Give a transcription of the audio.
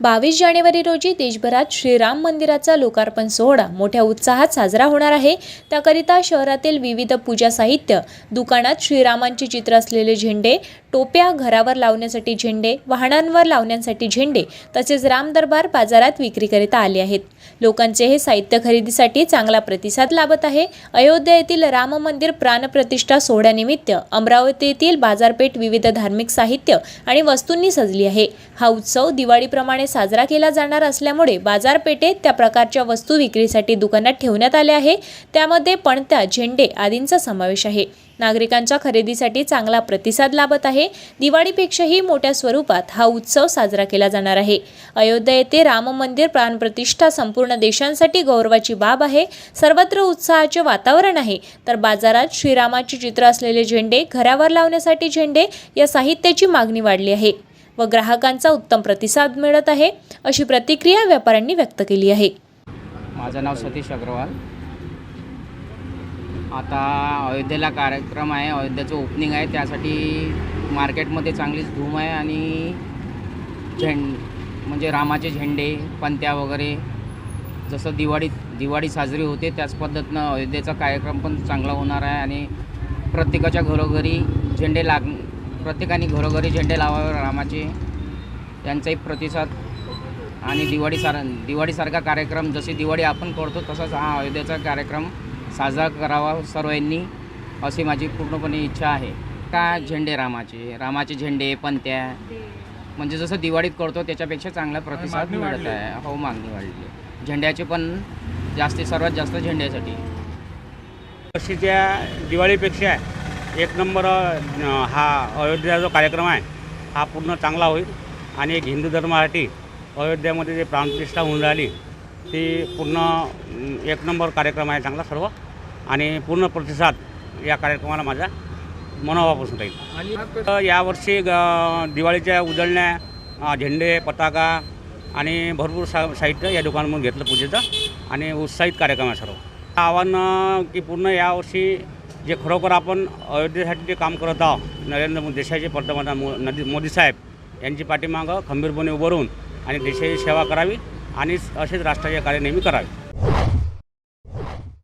बावीस जानेवारी रोजी देशभरात श्रीराम मंदिराचा लोकार्पण सोहळा मोठ्या उत्साहात साजरा होणार आहे. त्याकरिता शहरातील विविध पूजा साहित्य दुकानात श्रीरामांचे चित्र असलेले झेंडे टोप्या घरावर लावण्यासाठी झेंडे वाहनांवर लावण्यासाठी झेंडे तसेच राम दरबार बाजारात विक्रीकरिता आले आहेत. लोकांचे हे साहित्य खरेदीसाठी चांगला प्रतिसाद लाभत आहे. अयोध्या येथील राम मंदिर प्राणप्रतिष्ठा सोहळ्यानिमित्त अमरावती येथील बाजारपेठ विविध धार्मिक साहित्य आणि वस्तूंनी सजली आहे. हा उत्सव दिवाळीप्रमाणे साजरा केला जाणार असल्यामुळे बाजारपेठेत त्या प्रकारच्या वस्तू विक्रीसाठी दुकानात ठेवण्यात आल्या आहे. त्यामध्ये पणत्या झेंडे आदींचा समावेश आहे. नागरिकांच्या खरेदीसाठी चांगला प्रतिसाद लाभत आहे. दिवाळीपेक्षाही मोठ्या स्वरूपात हा उत्सव साजरा केला जाणार आहे. अयोध्या येथे राम मंदिर प्राणप्रतिष्ठा संपूर्ण देशांसाठी गौरवाची बाब आहे. सर्वत्र उत्साहाचे वातावरण आहे. तर बाजारात श्रीरामाचे चित्र असलेले झेंडे घरावर लावण्यासाठी झेंडे या साहित्याची मागणी वाढली आहे. व ग्राहकांचा उत्तम प्रतिसाद मिळत आहे अशी प्रतिक्रिया व्यापाऱ्यांनी व्यक्त केली आहे. माझं नाव सतीश अग्रवाल. आता अयोध्येला कार्यक्रम आहे अयोध्येचं ओपनिंग आहे त्यासाठी मार्केटमध्ये चांगलीच धूम आहे आणि झेंड म्हणजे रामाचे झेंडे पंत्या वगैरे जसं दिवाळी दिवाळी साजरी होते त्याच पद्धतीनं अयोध्येचा कार्यक्रम पण चांगला होणार आहे आणि प्रत्येकाच्या घरोघरी झेंडे लाग प्रत्येकाने घरोघरी झेंडे लावावे रामाचे. यांचाही प्रतिसाद. आणि दिवाळी सार दिवाळीसारखा कार्यक्रम जशी दिवाळी आपण करतो तसाच हा अयोध्येचा कार्यक्रम साजरा करावा सर्वांनी अशी माझी पूर्णपणे इच्छा आहे. का झेंडे रामाचे? रामाचे झेंडे पंत्या म्हणजे जसं दिवाळीत करतो त्याच्यापेक्षा चांगला प्रतिसाद मिळत आहे. हो मागणी वाढली. झेंड्याचे पण जास्तीत सर्वात जास्त झेंड्यासाठी. वर्षीच्या दिवाळीपेक्षा एक नंबर हा अयोध्या जो कार्यक्रम आहे हा पूर्ण चांगला होईल. आणि एक हिंदू धर्मासाठी अयोध्यामध्ये जे प्राणप्रतिष्ठा होऊन राहिली ती पूर्ण एक नंबर कार्यक्रम आहे चांगला सर्व. आणि पूर्ण प्रतिसाद या कार्यक्रमाला माझा मनोभावापासून राहील. तर यावर्षी ग- दिवाळीच्या उजळण्या झेंडे पताका आणि भरपूर सा साहित्य या दुकानामधून घेतलं पूजेचं. आणि उत्साहित कार्यक्रम आहे सर्व. आव्हान की पूर्ण यावर्षी जे खरोखर आपण अयोध्येसाठी जे काम करत आहोत नरेंद्र मोदी देशाचे पंतप्रधान मो नदी मोदी साहेब यांची पाठीमागं खंबीरपणे उभं राहून आणि देशाची सेवा करावी आणि असेच राष्ट्राचे कार्य नेहमी करावे.